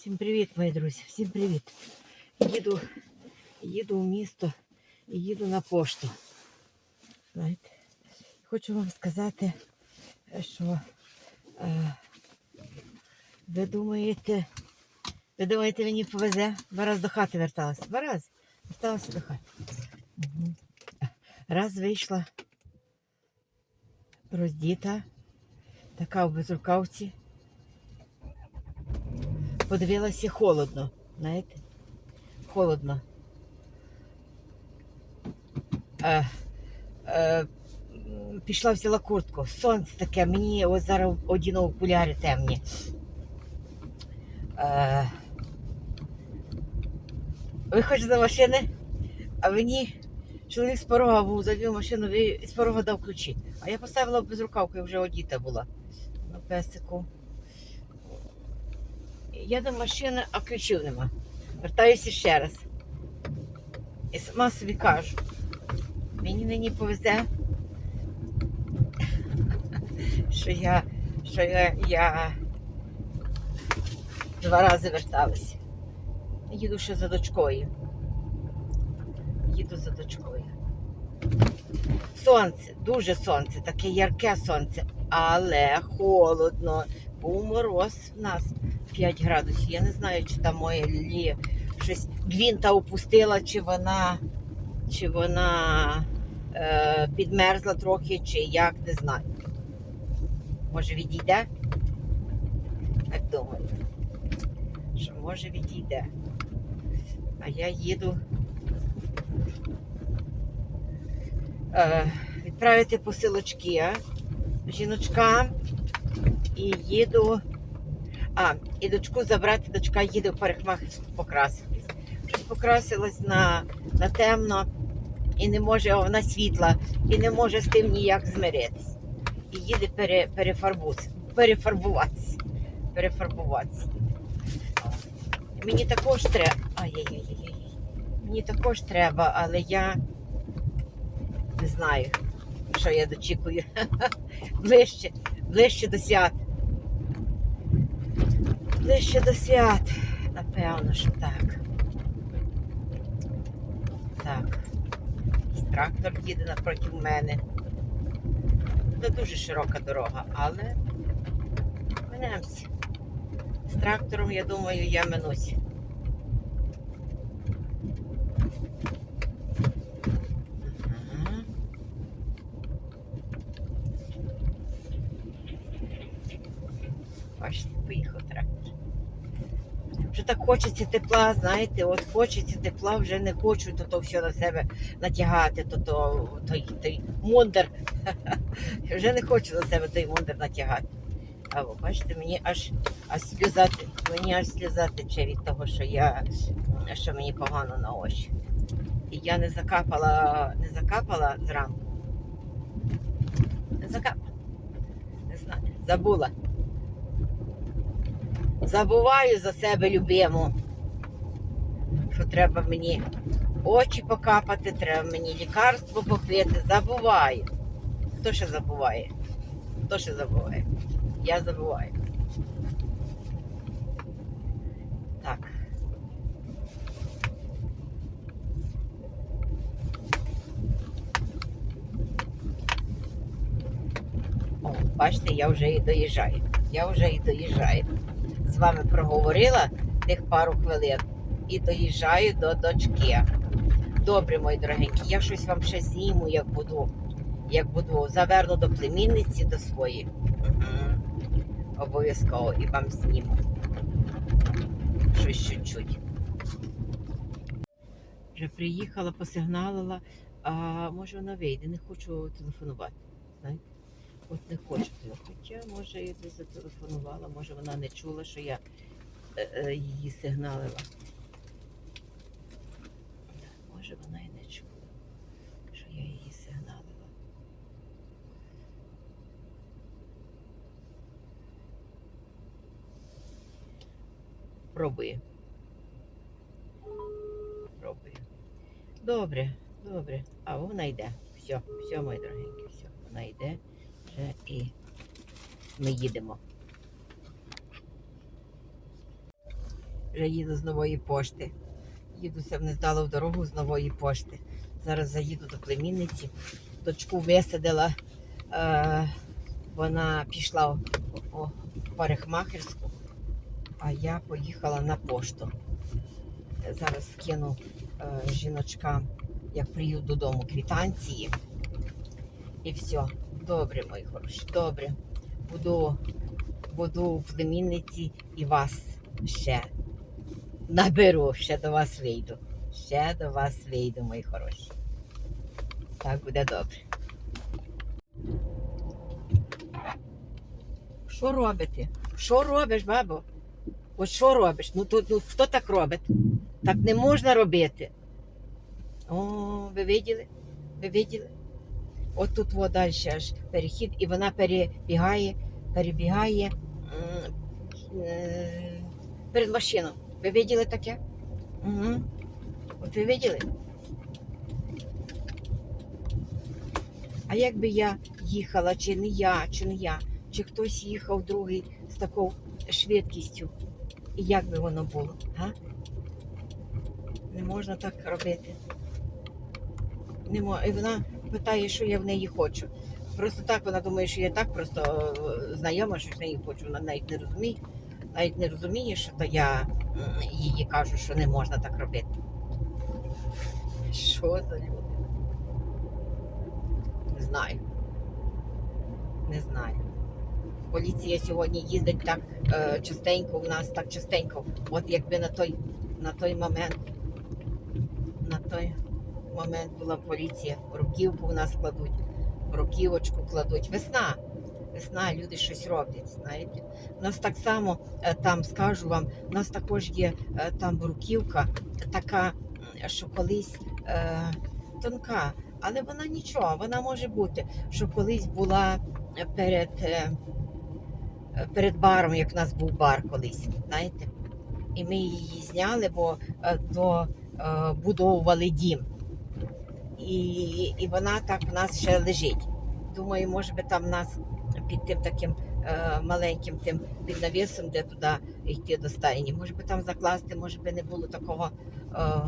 Всім привіт, мої друзі, всім привіт. Їду, їду в місто і їду на пошту. Знаєте, хочу вам сказати, що е, ви думаєте, ви думаєте, мені повезе? Два раз до хати верталася. Два раз верталася до хати. Угу. Раз вийшла роздіта, така в безрукавці. Подивилася холодно, знаєте? Холодно. Е, е, пішла взяла куртку. Сонце таке, мені ось зараз одіно окуляри темні. Е, виходжу з машини, а мені чоловік з порога був, завів машину, ви- з порога дав ключі. А я поставила без рукавки, вже одіта була на песику. Я до машини, а ключів нема. Вертаюся ще раз. І сама собі кажу, мені нині повезе, що я, що я, я два рази верталася. Їду ще за дочкою. Їду за дочкою. Сонце, дуже сонце, таке ярке сонце, але холодно. Мороз в нас 5 градусів. Я не знаю, чи там моя лі щось гвінта опустила, чи вона, чи вона е, підмерзла трохи, чи як, не знаю. Може відійде? Так думаю. Що може відійде. А я їду е, відправити посилочки жіночкам і їду. А, і дочку забрати, дочка їде в парикмахерську покраситись. Щось покрасилась на, на темно і не може, вона світла, і не може з тим ніяк змиритись. І їде пере, перефарбуватися. Перефарбуватися. Мені також треба. Ай-яй-яй-яй. Мені також треба, але я не знаю, що я дочікую. ближче, ближче до свят. Ближче до свят. Напевно, що так. Так. Трактор їде напроти мене. Це дуже широка дорога, але минемося. З трактором, я думаю, я минусь. Ага. Бачите, поїхав трактор. Вже так хочеться тепла, знаєте, от хочеться тепла, вже не хочу то, то все на себе натягати, то, то той, той мундир. Вже не хочу на себе той мундир натягати. А ви бачите, мені аж, аж сльоза, мені аж сльоза тече від того, що я що мені погано на очі. І я не закапала, не закапала зранку. Не закапала. Не знаю, забула. Забуваю за себе любиму, що треба мені очі покапати, треба мені лікарство попити. Забуваю. Хто ще забуває? Хто ще забуває? Я забуваю. Так. О, бачите, я вже і доїжджаю. Я вже і доїжджаю. Вами проговорила тих пару хвилин і доїжджаю до дочки. Добре, мої дорогенькі, я щось вам ще зніму, як буду, як буду заверну до племінниці до своєї. Угу. Обов'язково і вам зніму. Щось чуть-чуть. Вже приїхала, посигналила, а може вона вийде, не хочу телефонувати. Знаєте? От не хочу. Хоча, може, і би зателефонувала, може вона не чула, що я е, е, її сигналила. Може вона і не чула, що я її сигналила. Пробує. Пробує. Добре, добре. А вона йде. Все, все, мої дорогенькі, все. Вона йде і ми їдемо. Вже їду з нової пошти. Їдуся в нездалу дорогу з нової пошти. Зараз заїду до племінниці. Дочку висадила. Е, вона пішла у парикмахерську, а я поїхала на пошту. Зараз скину е, жіночкам, як приїду додому, квітанції. І все. Добре, мої хороші, добре. Буду, буду у племінниці і вас ще наберу, ще до вас вийду. Ще до вас вийду, мої хороші. Так буде добре. Що робите? Що робиш, бабо? От що робиш? Ну, тут, ну хто так робить? Так не можна робити. О, ви виділи? Ви виділи? От тут во далі аж перехід, і вона перебігає, перебігає е, перед машину. Ви виділи таке? Угу. От ви виділи? А якби я їхала, чи не я, чи не я, чи хтось їхав другий з такою швидкістю, і як би воно було? Га? Не можна так робити. Не мо... І вона питає, що я в неї хочу. Просто так вона думає, що я так просто е, знайома, що в неї хочу. Вона навіть не розуміє. Навіть не розуміє, що то я їй кажу, що не можна так робити. Що за люди? Не знаю. Не знаю. Поліція сьогодні їздить так е, частенько у нас, так частенько. От якби на той, на той момент, на той момент була поліція, руківку в нас кладуть, руківочку кладуть. Весна. Весна, люди щось роблять, знаєте. У нас так само, е, там скажу вам, у нас також є е, там бруківка, така, що колись е, тонка, але вона нічого, вона може бути, що колись була перед, е, е, перед баром, як у нас був бар колись, знаєте. І ми її зняли, бо е, добудовували дім. І, і вона так в нас ще лежить. Думаю, може би там нас під тим таким е, маленьким тим під навісом, де туди йти до стайні. Може би там закласти, може би не було такого, е,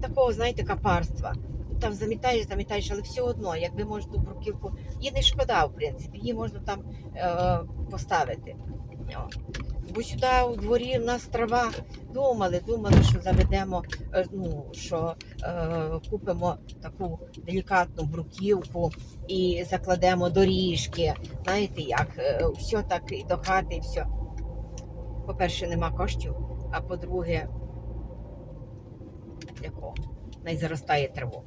такого, знаєте, капарства. Там замітаєш, замітаєш, але все одно, якби може ту бруківку, її не шкода, в принципі, її можна там е, поставити. Бо сюди у дворі в нас трава думали, думали, що заведемо, е, ну, що е, купимо таку делікатну бруківку і закладемо доріжки. Знаєте як? е, Все так і до хати, і все. По-перше, нема коштів, а по-друге, якого? Най заростає траву.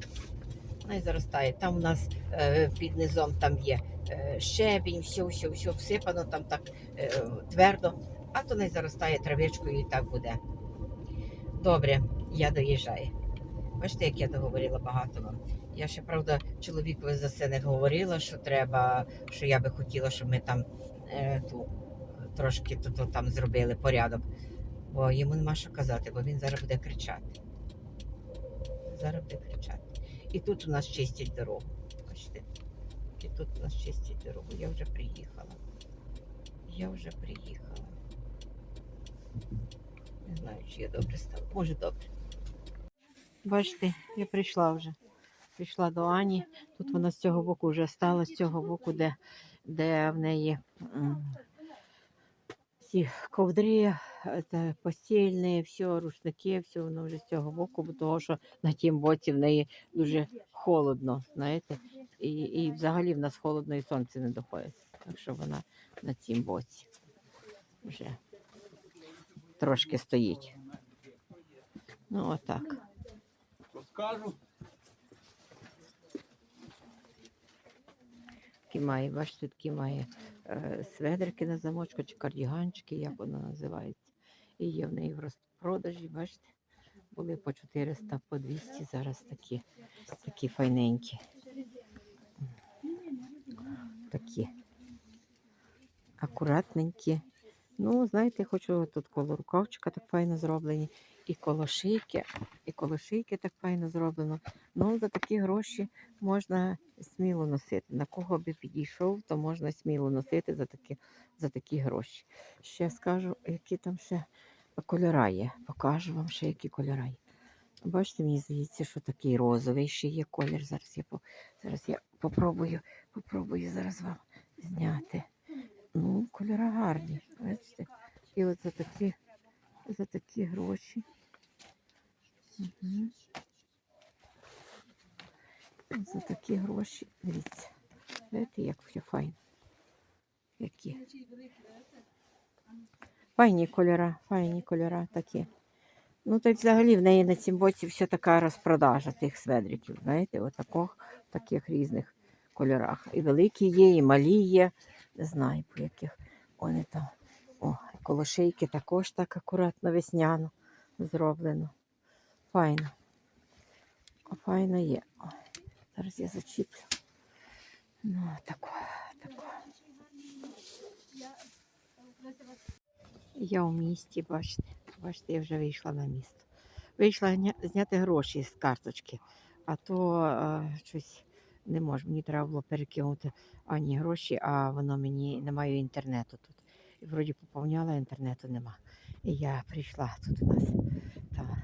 Най заростає. Там у нас е, під низом там є е, щебінь, все, все, все всипано, там так е, твердо, а то не заростає травичкою і так буде. Добре, я доїжджаю. Бачите, як я договорила багато вам. Я ще, правда, чоловікові за це не говорила, що треба, що я би хотіла, щоб ми там е, ту, трошки то, то, там зробили порядок. Бо йому нема що казати, бо він зараз буде кричати. Зараз буде кричати. І тут у нас чистять дорогу. Бачите? І тут у нас чистять дорогу. Я вже приїхала. Я вже приїхала. Не знаю, чи я добре стала. Може добре. Бачите, я прийшла вже. Прийшла до Ані. Тут вона з цього боку вже стала, з цього боку, де, де в неї всі ковдри, е, постільні, все, рушники, все воно вже з цього боку, бо того, що на тім боці в неї дуже холодно, знаєте. І, і взагалі в нас холодно і сонце не доходить. Так що вона на цім боці вже трошки стоїть. Ну, отак. Розкажу. Має, бачите, такі має е, сведерки на замочку чи кардіганчики, як воно називається. І є в неї в розпродажі, бачите, були по 400, по 200, зараз такі, такі файненькі. Такі акуратненькі. Ну, знаєте, хочу тут коло рукавчика так файно зроблені, і коло шийки, і коло шийки так файно зроблено. Ну, за такі гроші можна сміло носити. На кого би підійшов, то можна сміло носити за такі, за такі гроші. Ще скажу, які там ще кольора є. Покажу вам ще, які кольора є. Бачите, мені здається, що такий розовий ще є колір. Зараз я, по... зараз я попробую, попробую зараз вам зняти. Ну, кольора гарні. Бачите? І от за такі, за такі гроші. Угу. За такі гроші. Дивіться. Знаєте, як все файно. Які. Файні кольора, файні кольора такі. Ну, то й взагалі в неї на цім боці все така розпродажа тих сведриків, знаєте, отаких, в таких різних кольорах. І великі є, і малі є. Не знаю, по яких вони там. Коло шийки також так акуратно весняно зроблено. Файно. Файно є. О, зараз я зачіплю. Ну, тако, тако. Я у місті, бачите. Бачите, я вже вийшла на місто. Вийшла зняти гроші з карточки, а то е, щось не можу. Мені треба було перекинути ані гроші, а воно мені немає інтернету тут. Вроді поповняла, інтернету нема. І я прийшла. Тут у нас там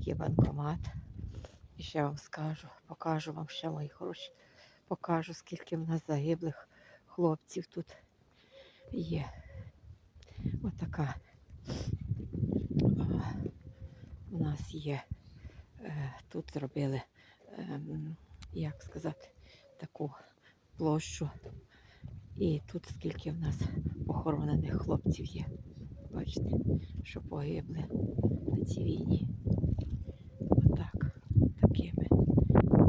є банкомат. І ще вам скажу, покажу вам ще мої хороші. Покажу, скільки в нас загиблих хлопців тут є. Отака. У нас є. е, Тут зробили, як сказати, таку площу. І тут скільки в нас похоронених хлопців є. Бачите, що погибли на цій війні. Отак, такими,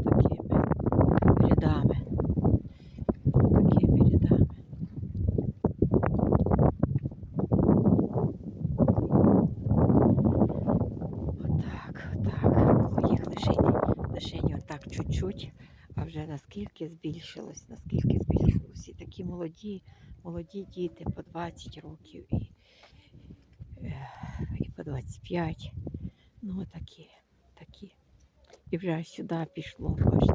такими рядами. Такими рядами. Отак, отак. Було їх лишень, лишень отак чуть-чуть, а вже наскільки збільшилось, наскільки збільшилось. І такі молоді, молоді діти по 20 років і, е, і по 25. Ну, такі, такі. І вже сюди пішло, бачите,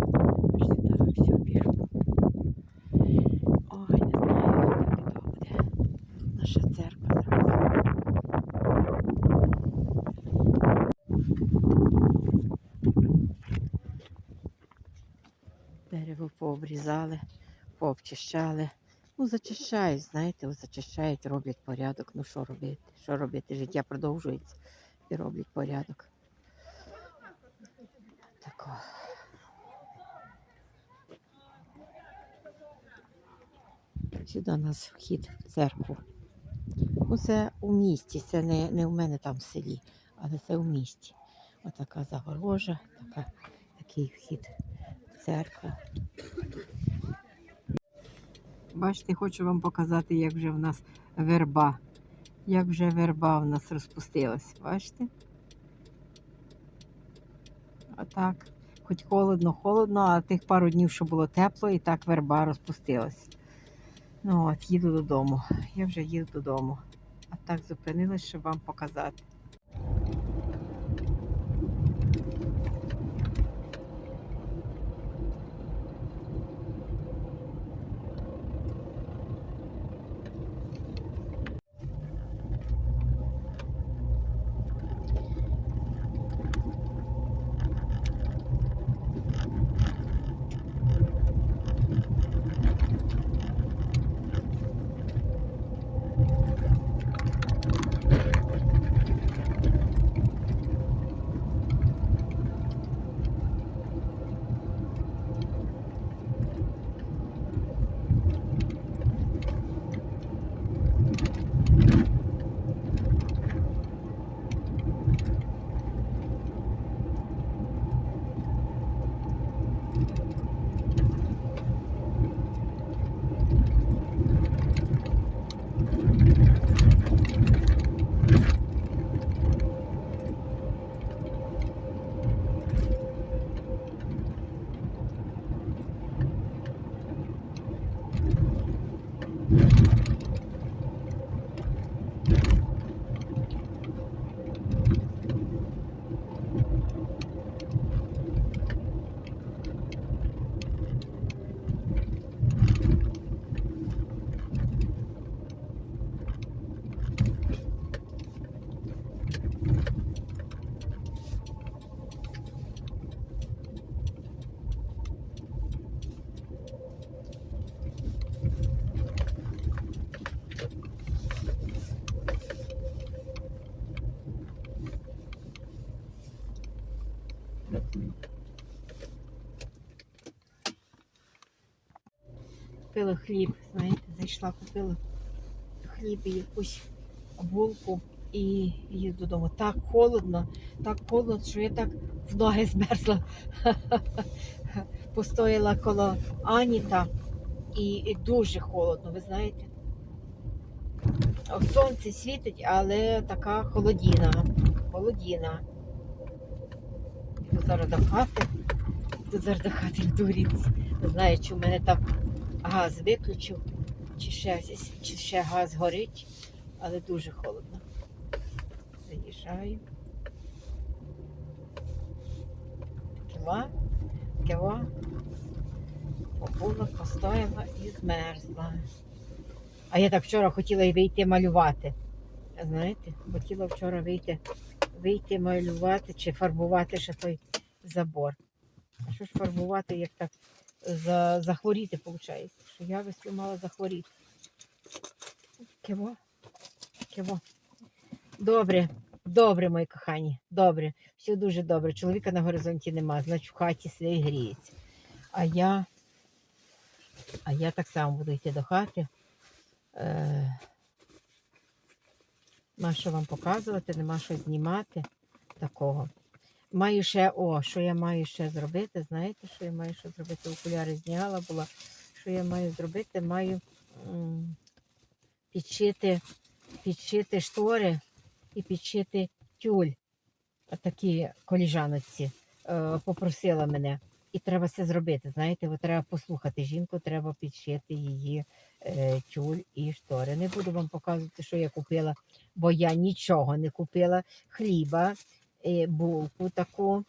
аж сюди все пішло. Ой, не знаю, як. Наша церква зразу. Дерево пообрізали, пообчищали. Ну, зачищають, знаєте, зачищають, роблять порядок. Ну що робити? Що робити? Життя продовжується і роблять порядок. Тако. Сюди у нас вхід в церкву. Ну, це у місті, це не, не у мене там в селі, але це у місті. Отака загорожа, така, такий вхід в церкву. Бачите, хочу вам показати, як вже в нас верба. Як вже верба в нас розпустилась. Бачите? Отак. Хоч холодно, холодно, а тих пару днів, що було тепло, і так верба розпустилась. Ну от, їду додому. Я вже їду додому. А так зупинилась, щоб вам показати. Купила хліб, знаєте, зайшла, купила хліб і якусь булку і їду додому. Так холодно, так холодно, що я так в ноги змерзла. Постояла коло Аніта і, і дуже холодно, ви знаєте. Сонце світить, але така холодіна. Холодіна. Зараз до хати. Тут зараз до хати йду грітися. Не знаю, чи в мене там газ виключив, чи ще, чи ще газ горить, але дуже холодно. Заїжджаю. Кива, кива. Побула, постояла і змерзла. А я так вчора хотіла й вийти малювати. Знаєте, хотіла вчора вийти, вийти малювати чи фарбувати ще той забор. А що ж фарбувати, як так за, захворіти, виходить? Що я весню мала захворіти. Киво? Киво. Добре, добре, мої кохані, добре. Все дуже добре. Чоловіка на горизонті нема, значить в хаті свій гріється. А я, а я так само буду йти до хати. Е, Нема що вам показувати, нема що знімати такого. Маю ще, о, що я маю ще зробити? Знаєте, що я маю ще зробити? Окуляри зняла була. Що я маю зробити? Маю підшити, підшити штори і підшити тюль. Такі коліжаночці е, попросила мене. І треба це зробити. Знаєте, от треба послухати жінку, треба підшити її е, тюль і штори. Не буду вам показувати, що я купила, бо я нічого не купила. Хліба, булку таку.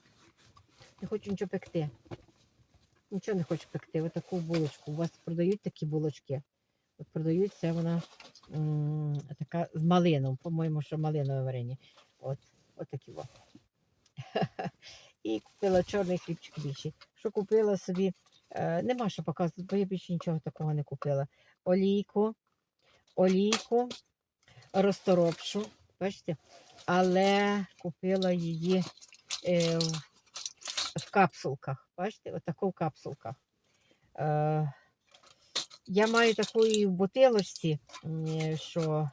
Не хочу нічого пекти. Нічого не хочу пекти. Отаку булочку. У вас продають такі булочки. От продають це вона така з малином. По-моєму, що малинове варення. От, от такі от. І купила чорний хлібчик більший. Що купила собі? Е, нема що показувати, бо я більше нічого такого не купила. Олійку, олійку, розторопшу, бачите, але купила її е, в, капсулках. Бачите, отаку в капсулках. Е, я маю таку і в бутилочці, що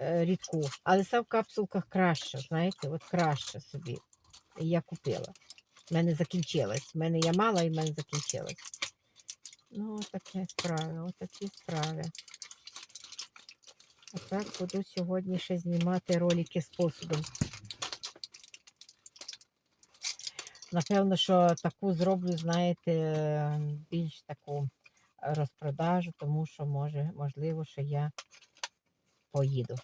е, рідку, але це в капсулках краще, знаєте, от краще собі я купила. У мене закінчилось. У мене я мала і в мене закінчилось. Ну, такі справи, отакі справи. А так буду сьогодні ще знімати ролики з посудом. Напевно, що таку зроблю, знаєте, більш таку розпродажу, тому що може, можливо, що я поїду.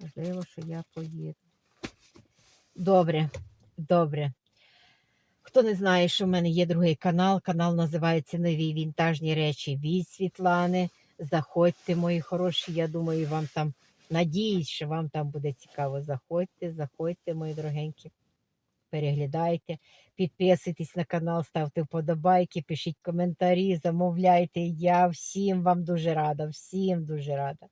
Можливо, що я поїду. Добре, добре. Хто не знає, що в мене є другий канал. Канал називається Нові вінтажні речі від Світлани. Заходьте, мої хороші. Я думаю, вам там надіюсь, що вам там буде цікаво. Заходьте, заходьте, мої дорогенькі. Переглядайте, підписуйтесь на канал, ставте вподобайки, пишіть коментарі, замовляйте. Я всім вам дуже рада, всім дуже рада.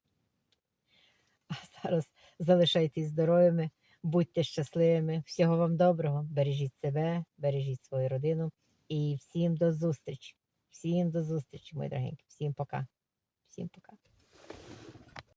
А зараз залишайтесь здоровими. Будьте щасливими, всього вам доброго, бережіть себе, бережіть свою родину і всім до зустрічі. Всім до зустрічі, мої дорогенькі. Всім пока. Всім пока.